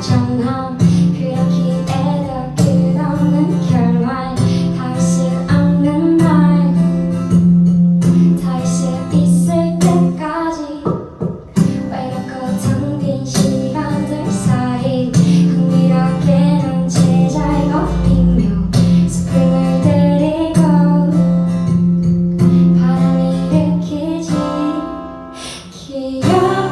천함 그렇기에도 끝없는 결말 닿을 수 없는 날 닿을 수있 때까지. 외롭고 텅빈 시간들 사이 흥미롭게 넌 제자의 걷히며 스프링을 들이고 바람 일으키지. 기억